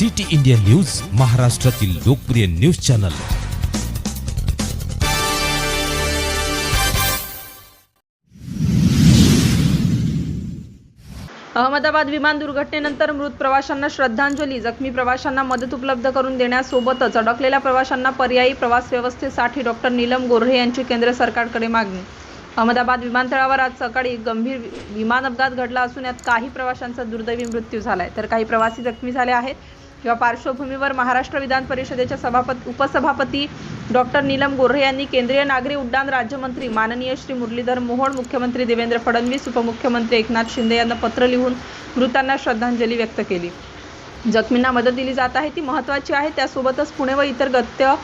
City India news महाराष्ट्रातील लोकप्रिय news channel. Ahmedabad विमान दुर्घटनेनंतर मृत प्रवाशांना श्रद्धांजली जखमी प्रवाशांना मदत उपलब्ध करून देण्यासोबतच अडकलेल्या प्रवाशांना पर्यायी प्रवास व्यवस्थेसाठी डॉक्टर नीलम गोऱ्हे यांची केंद्र सरकारकडे मागणी. अहमदाबाद विमानतळावर आज सकाळी गंभीर विमान अपघात घडला असून यात काही प्रवाशांचा दुर्दैवी मृत्यू झालाय. तर काही प्रवासी जखमी झाले आहेत. या पार्श्वभूमीवर महाराष्ट्र विधान परिषदेच्या सभापती उपसभापती डॉक्टर नीलम गोऱ्हे यांनी केंद्रीय नागरी उड्डाण राज्यमंत्री माननीय श्री मुरलीधर मोहोळ मुख्यमंत्री देवेंद्र फडणवीस उपमुख्यमंत्री एकनाथ शिंदे यांना पत्र लिहून मृतांना श्रद्धांजली व्यक्त केली. जखमींना मदत दिली जात आहे ती महत्त्वाची आहे. त्यासोबतच पुणे व इतर गत्य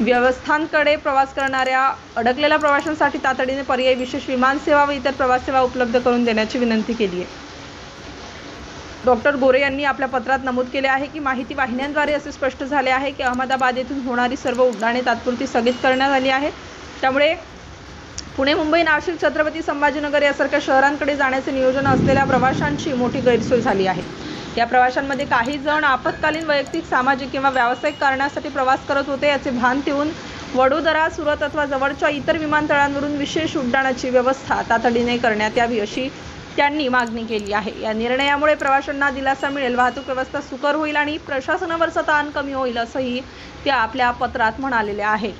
व्यवस्थांकडे प्रवास करणाऱ्या अडकलेल्या प्रवाशांसाठी तातडीने पर्यायी विशेष विमानसेवा व इतर प्रवास सेवा उपलब्ध करून देण्याची विनंती केली आहे. डॉक्टर गोरे यांनी आपल्या पत्रात नमूद केले आहे की माहिती वाहिन्यांद्वारे असे स्पष्ट झाले आहे की अहमदाबाद येथून होणारी सर्व उड्डाणे तात्पुरती स्थगित करण्यात आली आहेत त्यामुळे पुणे मुंबई नाशिक छत्रपती संभाजीनगर यासारख्या शहरांकडे जाण्याचे नियोजन असलेल्या प्रवाशांची मोठी गैरसोय झाली आहे. या प्रवाशांमध्ये काही जण आपत्कालीन वैयक्तिक सामाजिक किंवा व्यावसायिक कारणासाठी प्रवास करत होते याचे भान ठेवून वडोदरा सुरत अथवा जवळच्या इतर विमानतळांवरून विशेष उड्डाणाची व्यवस्था तातडीने करण्यात यावी अशी त्यांनी मागणी केली आहे. या निर्णयामुळे प्रवाशांना दिलासा मिळेल वाहतूक व्यवस्था सुकर होईल आणि प्रशासनावरचा ताण कमी होईल असंही त्या आपल्या पत्रात म्हणालेल्या आहेत.